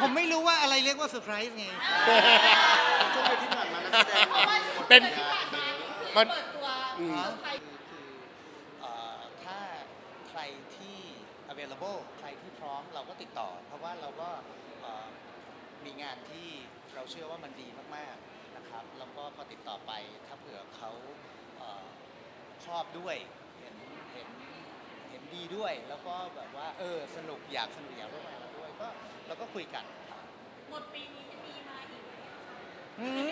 ผมไม่รู้ว่าอะไรเรียกว่าเซอร์ไพรส์ไง ช่วงเดือนที่ผ่านมานักแสดงมีหมดเป็นสัญญาไปเยอะมันเปิดตัวอืมคือเอ่อถ้าใครที่ available ใครที่พร้อมเราก็ติดต่อ เพราะว่าเราก็เอ่อมีงานที่เราเชื่อว่ามันดีมากๆนะครับ แล้วก็พอติดต่อไปถ้าเผื่อเขาเอ่อชอบด้วย เห็นเห็นเห็นดีด้วย แล้วก็แบบว่าเออสนุกอยากสนุกอยากร่วมงานเราด้วย ก็เราก็คุยกันครับหมดปีนี้จะมีมาอีกไหม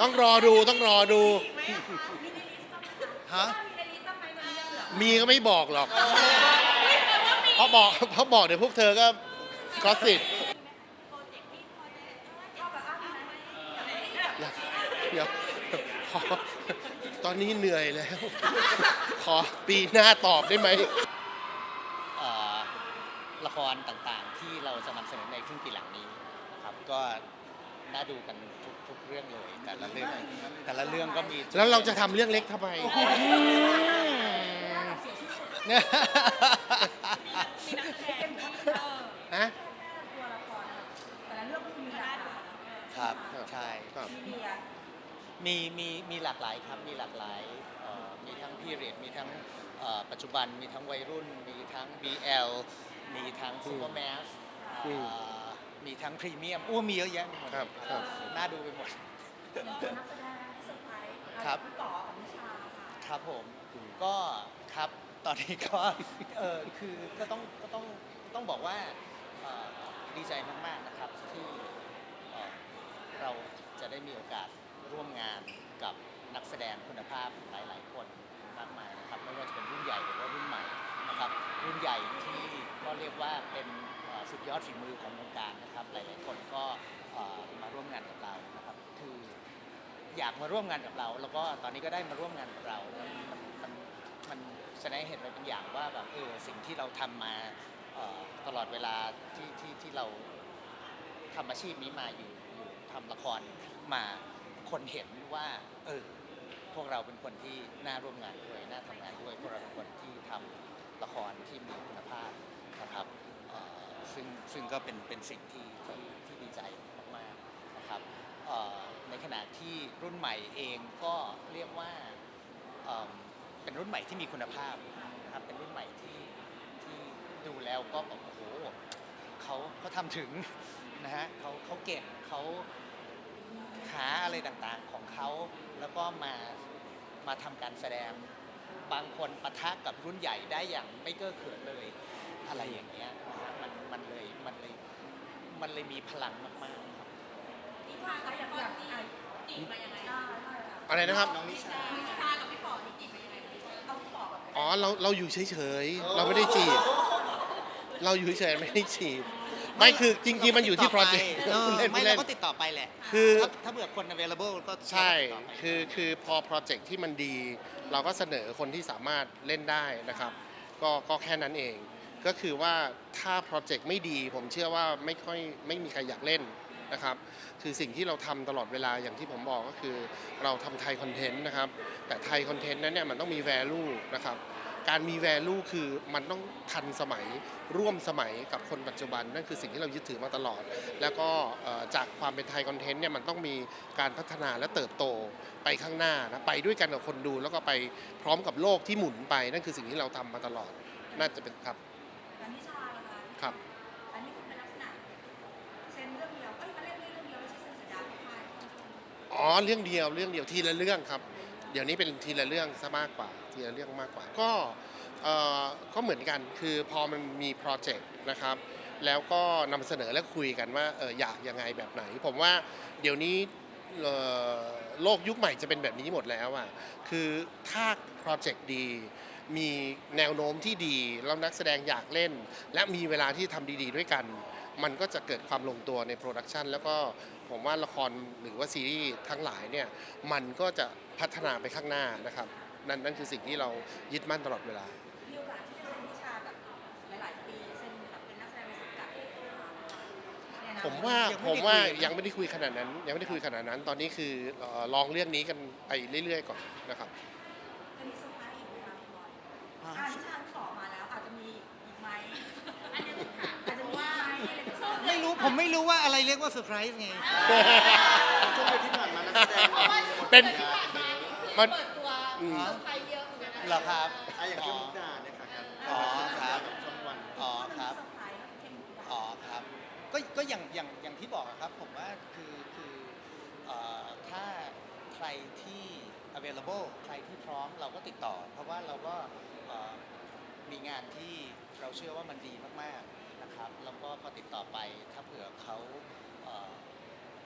ต้องรอดูต้องรอดู อีกไหมอะคะมีในลิสต์บ้างไหมคะฮะว่ามีในลิสต์บ้างไหมมียังเหลือมีก็ไม่บอกหรอกแปลว่ามีเพราะบอกเพราะบอกเดี๋ยวพวกเธอก็ก็สิทธิ์โปรเจกต์ที่พอจะเท่ากับอ้ำไหมเดี๋ยวขอตอนนี้เหนื่อยแล้ว ขอปีหน้าตอบได้ไหมเอ่อ ละครต่างๆ ที่เราจะนำเสนอในครึ่งปีหลังนี้นะครับก็น่าดูกันทุกทุกเรื่องเลย แต่ละเรื่องแต่ละเรื่องก็มีแล้วเราจะทำเรื่องเล็กทำไมเนี่ยมีนักแสดงที่เออฮะ ตัวละครอะแต่ละเรื่องก็คือมีหลากหลายครับใช่ ครับ มีเดียมีมีมีหลากหลายครับมีหลากหลายเอ่อมีทั้งพีเรียดมีทั้งเอ่อปัจจุบันมีทั้งวัยรุ่น มีทั้ง BL มีทั้งซูเปอร์แมสอืม มีทั้งพรีเมียมอู้มีเยอะแยะไปหมดครับครับ น่าดูไปหมด อย่างตัวนักแสดงที่เซอร์ไพรส์ครับ พี่ต่อกับนิชาค่ะครับผมก็ครับตอนนี้ก็ เออคือก็ต้องก็ต้องต้องบอกว่าเอ่อดีใจมาก ๆ นะครับที่เอ่อเราจะได้มีโอกาสร่วมงานกับนักแสดงคุณภาพหลาย ๆ คนมากมายนะครับ ไม่ว่าจะเป็นรุ่นใหญ่หรือว่ารุ่นใหม่ นะครับรุ่นใหญ่ที่ก็เรียกว่าเป็นสุดยอดฝีมือของวงการนะครับหลายๆคนก็มาร่วมงานกับเรานะครับคืออยากมาร่วมงานกับเรา แล้วก็ตอนนี้ก็ได้มาร่วมงานกับเรา มันมันมันแสดงให้เห็นไปเป็นอย่างว่าแบบเออสิ่งที่เราทำมาตลอดเวลาที่ที่ที่เราทำอาชีพนี้มาอยู่อยู่ทำละครมาคนเห็นว่าเออพวกเราเป็นคนที่น่าร่วมงานด้วยน่าทำงานด้วยพวกเราเป็นคนที่ทำ ละครที่มีคุณภาพนะครับซึ่งซึ่งก็เป็นเป็นสิ่งที่ที่ที่ดีใจมากๆนะครับในขณะที่รุ่นใหม่เองก็เรียกว่าเอิ่มเป็นรุ่นใหม่ที่มีคุณภาพนะครับเป็นรุ่นใหม่ที่ที่ดูแล้วก็แบบโอ้โหเขาเขาทำถึงนะฮะเขาเขาเก่งเขาหาอะไรต่างๆของเขาแล้วก็มามาทำการแสดง บางคนปะทะกับรุ่นใหญ่ได้อย่างไม่เก้อเขินเลย อะไรอย่างเงี้ยนะฮะมันมันเลยมันเลยมันเลยมีพลังมากๆครับ นิชาคะอย่างอย่างอะจีบมายังไงได้ได้ค่ะอะไรนะครับ น้องนิชานิชากับพี่ป๋อนี่จีบมายังไงเอาพี่ป๋อก่อนก็ได้อ๋อ เรา เราอยู่เฉยๆ เราไม่ได้จีบ เราอยู่เฉยๆ ไม่ได้จีบ ไม่คือจริงๆมันอยู่ที่โปรเจกต์เออเล่นไม่เล่เราน ก็ติดต่อไปแหละคือ ถ้าถ้าเผื่อคน available ก็ใช่เราก็ติดต่อไป คือ คือพอโปรเจกต์ที่มันดี เราก็เสนอคนที่สามารถเล่นได้นะครับ ก็ ก็แค่นั้นเอง ก็คือว่าถ้าโปรเจกต์ไม่ดี ผมเชื่อว่าไม่ค่อย ไม่มีใครอยากเล่นนะครับ คือสิ่งที่เราทำตลอดเวลาอย่างที่ผมบอกก็คือเราทำไทยคอนเทนต์นะครับ แต่ไทยคอนเทนต์นั้นเนี่ยมันต้องมี value นะครับ การมี value คือมันต้องทันสมัยร่วมสมัยกับคนปัจจุบัน นั่นคือสิ่งที่เรายึดถือมาตลอด แล้วก็เอ่อจากความเป็นไทยคอนเทนต์เนี่ยมันต้องมีการพัฒนาและเติบโตไปข้างหน้านะไปด้วยกันกับคนดูแล้วก็ไปพร้อมกับโลกที่หมุนไปนั่นคือสิ่งที่เราทำมาตลอด น่าจะเป็นครับแล้วนิชาล่ะคะครับอันนี้คือเป็นลักษณะเซ็นเรื่องเดียวเอ้ยมาเล่นเรื่องเดียวไม่ใช่เซ็นสัญญากับใครอ๋อเรื่องเดียวเรื่องเดียวทีละเรื่องครับ เดี๋ยวนี้เป็นทีละเรื่องซะมากกว่าทีละเรื่องมากกว่า ก็เอ่อก็เหมือนกันคือพอมันมีโปรเจกต์นะครับแล้วก็นำเสนอและคุยกันว่าเอออยากยังไงแบบไหน ผมว่าเดี๋ยวนี้เอ่อโลกยุคใหม่จะเป็นแบบนี้หมดแล้วอะคือถ้าโปรเจกต์ดีมีแนวโน้มที่ดีแล้วนักแสดงอยากเล่น และมีเวลาที่ทำดี ๆ ด้วยกัน มันก็จะเกิดความลงตัวในโปรดักชันแล้วก็ผมว่าละครหรือว่าซีรีส์ทั้งหลายเนี่ยมันก็จะพัฒนาไปข้างหน้านะครับ นั่นนั่นคือสิ่งที่เรายึดมั่นตลอดเวลา มีโอกาสที่จะเซ็นนิชาแบบหลาย ๆ ปีเซ็นแบบเป็นนักแสดงในสังกัดเลยเนี่ยนะผมว่ายังไม่ได้ผมว่าคุยกันยังไม่ได้คุยขนาดนั้น ยังไม่ได้คุยขนาดนั้น ตอนนี้คือเอ่อลองเรื่องนี้กันไปเรื่อย ๆ ก่อนนะครับ จะมีเซอร์ไพรส์อีกไหมคะพี่บอยอ่าอ่านิชาที่ต่อมาแล้วอาจจะมีอีก ไหมอันนี้อาจจะมีอีกไหมอะไรแบบนี้ไม่รู้ผผมไม่รู้ว่าอะไรเรียกว่าเซอร์ไพรส์ไง ช่วงเดือนที่ผ่านมานักแสดงเป็นมันเปิดตัวอืมเซอร์ไพรส์เยอะเหมือนกันนะ เหรอครับ อะอย่างช่วงมุกดาเนี่ยค่ะการอ๋อครับ ช่องวันอ๋อครับ เซอร์ไพรส์เข้มข้น อ๋อครับก็ก็อย่างอย่างอย่างที่บอกอะครับผมว่าคือคือเอ่อถ้าใครที่ available ใครที่พร้อมเราก็ติดต่อ เพราะว่าเราก็เอ่อ มีงานที่เราเชื่อว่ามันดีมากๆนะครับ แล้วก็พอติดต่อไปถ้าเผื่อเขาเอ่อ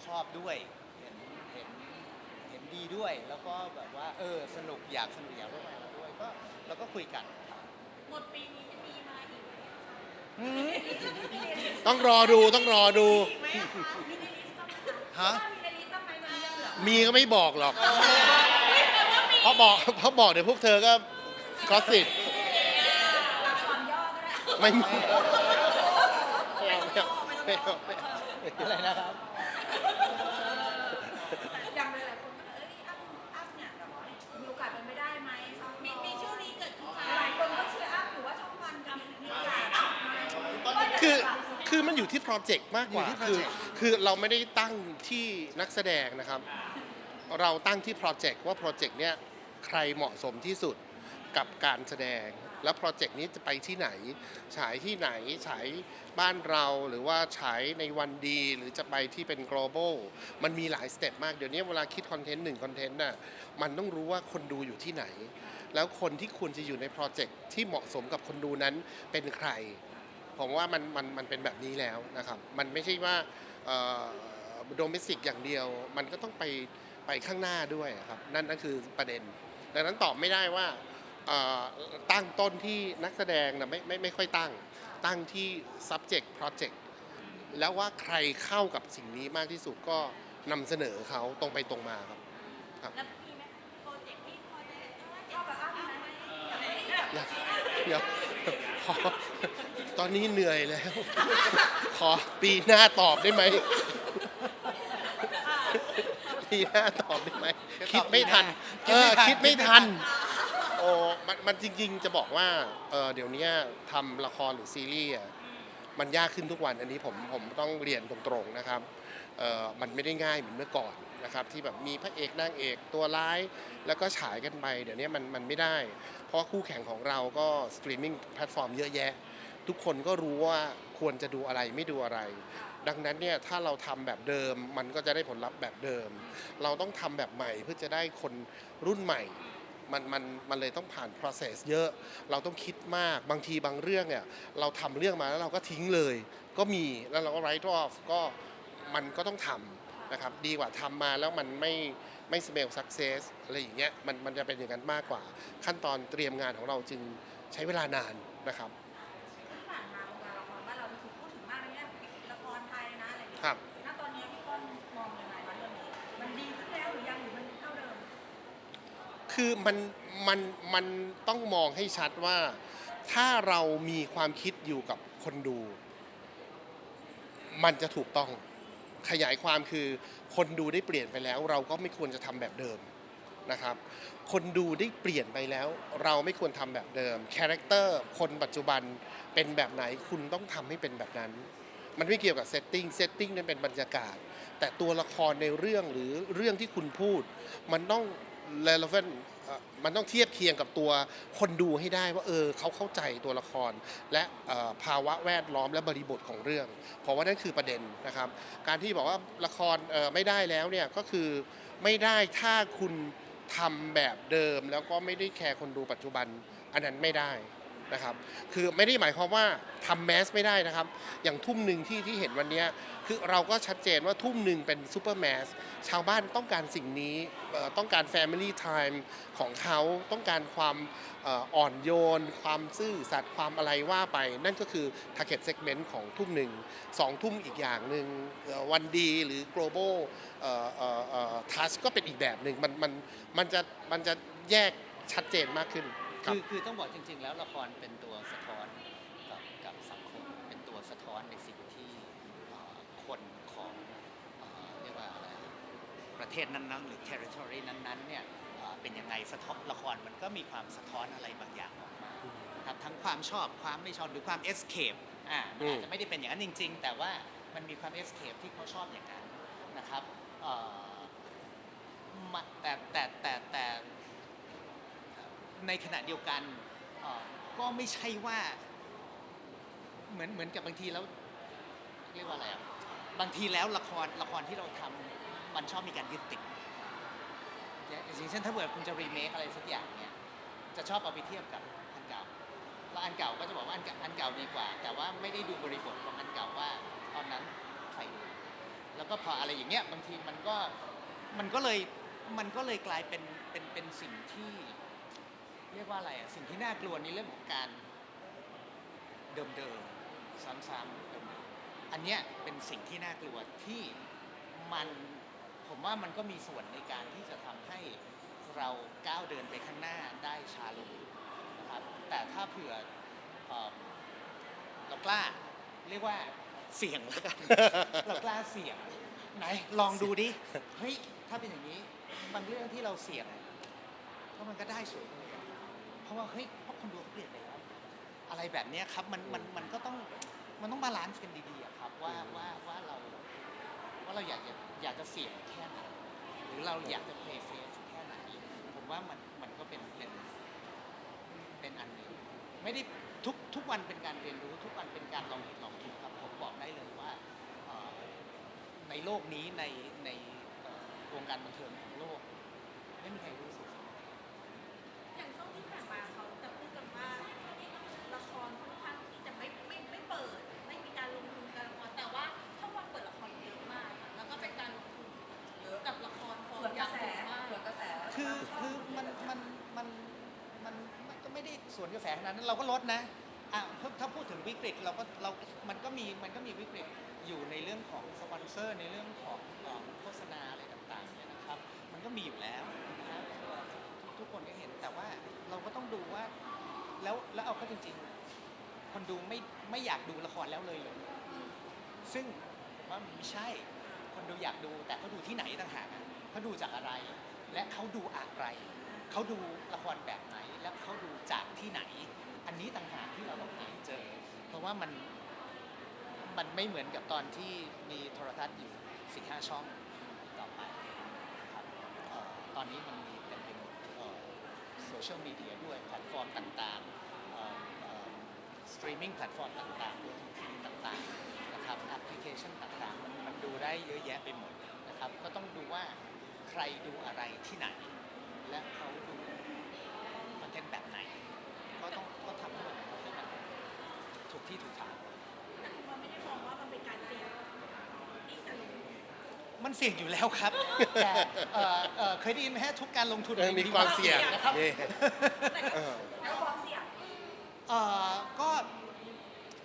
ชอบด้วยเห็นเห็นเห็นดีด้วย แล้วก็แบบว่าเออสนุกอยากสนุกอยากร่วมงานเราด้วยก็เราก็คุยกันครับหมดปีนี้จะมีมาอีกไหมต้องรอดูต้องรอดู อีกไหมอะคะมีในลิสต์บ้างไหมคะฮะว่ามีในลิสต์บ้างไหมมียังเหลือมีก็ไม่บอกหรอกเพราะบอกเพราะบอกเดี๋ยวพวกเธอก็กอสิบอักษรย่อก็ ได้ไม่มีไม่เอาไม่เอาไม่เอาไม่เอาอะไรนะครับ อย่างเลยหลายคนก็เอ้ยอ้ำอ้ำเนี่ยแบบว่ามีโอกาสเป็นไปได้ไหมช่องมีมีช่วงนี้เกิดขึ้นหลายคนก็เชียร์อ้ำอยู่ว่าช่องวันจะมีโอกาสไหมคือคือมันอยู่ที่โปรเจกต์มากกว่าอยู่ที่คือ project คือเราไม่ได้ตั้งที่นักแสดงนะครับ เราตั้งที่โปรเจกต์ว่าโปรเจกต์เนี้ยใครเหมาะสมที่สุดกับการแสดง แล้วโปรเจกต์นี้จะไปที่ไหน ฉายที่ไหน ฉายบ้านเราหรือว่าฉายในวันดี หรือจะไปที่เป็น global มันมีหลายสเต็ปมาก เดี๋ยวนี้เวลาคิดคอนเทนต์หนึ่งคอนเทนต์น่ะ มันต้องรู้ว่าคนดูอยู่ที่ไหน แล้วคนที่ควรจะอยู่ในโปรเจกต์ที่เหมาะสมกับคนดูนั้นเป็นใคร ผมว่ามันมันมันเป็นแบบนี้แล้วนะครับ มันไม่ใช่ว่าโดเมสิกอย่างเดียว มันก็ต้องไปไปข้างหน้าด้วยครับ นั่นนั่นคือประเด็น ดังนั้นตอบไม่ได้ว่า ตั้งต้นที่นักแสดงนะไม่ไม่ไม่ค่อยตั้ง ตั้งที่ subject project แล้วว่าใครเข้ากับสิ่งนี้มากที่สุดก็นำเสนอเขาตรงไปตรงมาครับแล้วมีโปรเจกต์ที่พอจะเข้ากับอ้ไหมเดี๋ยวขอตอนนี้เหนื่อยแล้ว ขอปีหน้าตอบได้ไหมปีหน้าตอบได้ไหมคิดไม่ทัน เออคิดไม่ทัน โอ้มันมันจริงๆ จะบอกว่าเออเดี๋ยวนี้ทำละครหรือซีรีส์อะมันยากขึ้นทุกวันอันนี้ผมผมต้องเรียนตรงๆนะครับเออมันไม่ได้ง่ายเหมือนเมื่อก่อนนะครับที่แบบมีพระเอกนางเอกตัวร้าย แล้วก็ฉายกันไปเดี๋ยวนี้มันมันไม่ได้ เพราะคู่แข่งของเราก็สตรีมมิ่งแพลตฟอร์มเยอะแยะ ทุกคนก็รู้ว่าควรจะดูอะไรไม่ดูอะไร ดังนั้นเนี่ยถ้าเราทำแบบเดิมมันก็จะได้ผลลัพธ์แบบเดิม เราต้องทำแบบใหม่เพื่อจะได้คนรุ่นใหม่ มันมันมันเลยต้องผ่าน process เยอะ เราต้องคิดมากบางทีบางเรื่องเนี่ยเราทำเรื่องมาแล้วเราก็ทิ้งเลย ก็มีแล้วเราก็ write off ก็มันก็ต้องทำนะครับดีกว่าทำมาแล้วมันไม่ไม่ smell success อะไรอย่างเงี้ยมันมันจะเป็นอย่างนั้นมากกว่า ขั้นตอนเตรียมงานของเราจึงใช้เวลานานนะครับที่ผ่านมาวงการละครบ้านเรามีถูกพูดถึงมากในแง่ละครไทยนะอะไรอย่างเงี้ย คือมันมันมันต้องมองให้ชัดว่า ถ้าเรามีความคิดอยู่กับคนดู มันจะถูกต้องขยายความคือคนดูได้เปลี่ยนไปแล้ว เราก็ไม่ควรจะทำแบบเดิมนะครับ คนดูได้เปลี่ยนไปแล้ว เราไม่ควรทำแบบเดิมคาแรคเตอร์คนปัจจุบันเป็นแบบไหนคุณต้องทำให้เป็นแบบนั้น มันไม่เกี่ยวกับเซตติ้งเซตติ้งนั้นเป็นบรรยากาศ แต่ตัวละครในเรื่องหรือเรื่องที่คุณพูด มันต้อง relevant เอ่อมันต้องเทียบเคียงกับตัวคนดูให้ได้ว่าเออเขาเข้าใจตัวละคร และภาวะแวดล้อมและบริบทของเรื่อง เพราะว่านั่นคือประเด็นนะครับ การที่บอกว่าละครไม่ได้แล้วเนี่ยก็คือไม่ได้ถ้าคุณทำแบบเดิม แล้วก็ไม่ได้แคร์คนดูปัจจุบัน อันนั้นไม่ได้ นะครับ คือไม่ได้หมายความว่าทำแมสไม่ได้นะครับ อย่างทุ่มหนึ่งที่ที่เห็นวันนี้คือเราก็ชัดเจนว่าทุ่มหนึ่งเป็นซูเปอร์แมสชาวบ้านต้องการสิ่งนี้ต้องการ Family Time ของเขาต้องการความอ่อนโยน ความซื่อสัตย์ความอะไรว่าไป นั่นก็คือ Target Segment ของทุ่มหนึ่งสองทุ่มอีกอย่างหนึ่งวันดีหรือ global เอ่อเอ่อเอ่อ touch ก็เป็นอีกแบบหนึ่งมันมันมันจะมันจะแยกชัดเจนมากขึ้น คือคือต้องบอกจริง ๆ แล้วละครเป็นตัวสะท้อนกับกับสังคมเป็นตัวสะท้อนในสิ่งที่คนของเรียกว่าอะไรประเทศนั้นๆ หรือ territory นั้นๆเนี่ยเป็นยังไงสะท้อนละครมันก็มีความสะท้อนอะไรบางอย่างออกมาครับทั้งความชอบความไม่ชอบหรือความ escape อ่ามันอาจจะไม่ได้เป็นอย่างนั้นจริง ๆ แต่ว่ามันมีความเอสเคปที่เขาชอบอย่างนั้นนะครับแต่แต่แต่แต่ ในขณะเดียวกันก็ไม่ใช่ว่าเหมือนเหมือนกับบางทีแล้วเรียกว่าอะไรอะบางทีแล้วละครละครที่เราทำมันชอบมีการยึดติดอย่างเช่นถ้าเกิดคุณจะรีเมคอะไรสักอย่างเนี่ยจะชอบเอาไปเทียบกับอันเก่าแล้วอันเก่าก็จะบอกว่าอันเก่าอันเก่าดีกว่า แต่ว่าไม่ได้ดูบริบทของอันเก่าว่าตอนนั้นใครดูแล้วก็พออะไรอย่างเงี้ยบางทีมันก็มันก็เลยมันก็เลยกลายเป็นเป็นเป็นสิ่งที่ เรียกว่าอะไรอะสิ่งที่น่ากลัวในเรื่องของการเดิมๆซ้ำๆเดิมๆอันเนี้ยเป็นสิ่งที่น่ากลัวที่มันผมว่ามันก็มีส่วนในการที่จะทำให้เราก้าวเดินไปข้างหน้าได้ช้าลงนะครับแต่ถ้าเผื่อเอ่อเรากล้าเรียกว่าเสี่ยงแล้วกันเรากล้าเสี่ยงไหนลองดูดิเฮ้ยถ้าเป็นอย่างนี้บางเรื่องที่เราเสี่ยงก็มันก็ได้สวย เหมือนกันเพราะว่าเฮ้ยเพราะคนดูเขาเปลี่ยนไปแล้วอะไรแบบเนี้ยครับมันมันมันก็ต้องมันต้องบาลานซ์กันดีๆอะครับว่าว่าว่าเราว่าเราอยากจะอยากจะเสี่ยงแค่ไหนหรือเราอยากจะ play safe แค่ไหนผมว่ามันมันก็เป็นเป็นเป็นอันหนึงไม่ได้ทุกทุกวันเป็นการเรียนรู้ทุกวันเป็นการลองผิดลองถูกครับผมบอกได้เลยว่าเอ่อในโลกนี้ในในเอ่อวงการบันเทิงของโลกไม่มีใครรู้สึกอ สวนกระแสขนาดนั้นเราก็ลดนะอะถ้าถ้าพูดถึงวิกฤตเราก็เรามันก็มีมันก็มีวิกฤตอยู่ในเรื่องของสปอนเซอร์ในเรื่องของเอ่อโฆษณาอะไรต่างๆเนี่ยนะครับ มันก็มีอยู่แล้วนะครับทุกทุกคนก็เห็นแต่ว่าเราก็ต้องดูว่าแล้วแล้วเอาเข้าจริงๆ คนดูไม่ไม่อยากดูละครแล้วเลยเหรอซึ่งผมว่ามันไม่ใช่ คนดูอยากดูแต่เขาดูที่ไหนต่างหากอะเขาดูจากอะไร และเขาดูอะไร เขาดูละครแบบไหน และเขาดูจากที่ไหน อันนี้ต่างหากที่เราต้องหาเจอ เพราะว่ามันมันไม่เหมือนกับตอนที่มีโทรทัศน์อยู่สิห้าช่องต่อไปครับตอนนี้มันมีเต็มไปหมดโซเชียลมีเดียด้วยแพลตฟอร์มต่างๆสตรีมมิ่งแพลตฟอร์มต่างๆ OTT ต่างๆนะครับแอปพลิเคชันต่างๆ มันมันดูได้เยอะแยะไปหมดนะครับ ก็ต้องดูว่าใครดูอะไรที่ไหน และเขาดูคอนเทนต์แบบไหน ก็ต้องก็ทำให้มันให้มันถูกที่ถูกทางแต่คุณว่าไม่ได้มองว่ามันเป็นการเสี่ยงที่จะลงทุนมันเสี่ยงอยู่แล้วครับ แต่เอ่อเอ่อเคยได้ยินไหมฮะทุกการลงทุนเออมีความเสี่ยงนะครับนี่แต่เออแล้วความเสี่ยง เอ่อก็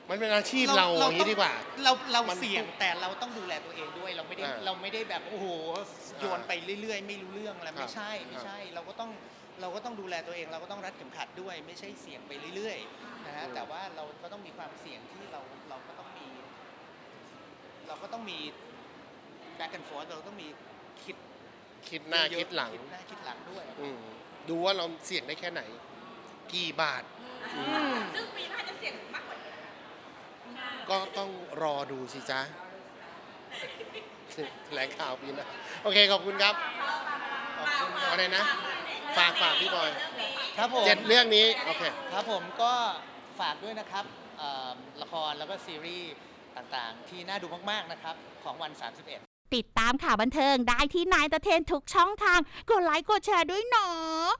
มันเป็นอาชีพเราอย่างนี้ดีกว่า เราเรามันเสี่ยงแต่เราต้องดูแลตัวเองด้วย เราไม่ได้อ่าเราไม่ได้แบบโอ้โหโยนไปเรื่อย ๆ ไม่รู้เรื่องอะไรครับไม่ใช่ไม่ใช่ เราก็ต้องเราก็ต้องดูแลตัวเอง เราก็ต้องรัดเข็มขัดด้วย ไม่ใช่เสี่ยงไปเรื่อยๆนะฮะอืม แต่ว่าเราก็ต้องมีความเสี่ยงที่เราเราก็ต้องมี เราก็ต้องมี back and forth เราต้องมีคิดคิดหน้าเยอะๆคิดหลัง คิดหน้าคิดหลังด้วย อืมดูว่าเราเสี่ยงได้แค่ไหน กี่บาท ซึ่งปีหน้าจะเสี่ยงมากกว่านี้ ก็ต้องรอดูสิจ๊ะแถลงข่าวปีหนะโอเคขอบคุณครับขอบคุณครับอะไรนะ ฝากฝากพี่บอยครับผมเจ็ดเรื่องนี้โอเคครับผมก็ฝากด้วยนะครับเอ่อละครแล้วก็ซีรีส์ต่างๆ ที่น่าดูมากๆนะครับของวัน 31ติดตามข่าวบันเทิงได้ที่นายตะเทนทุกช่องทาง กดไลค์กดแชร์ด้วยเนาะ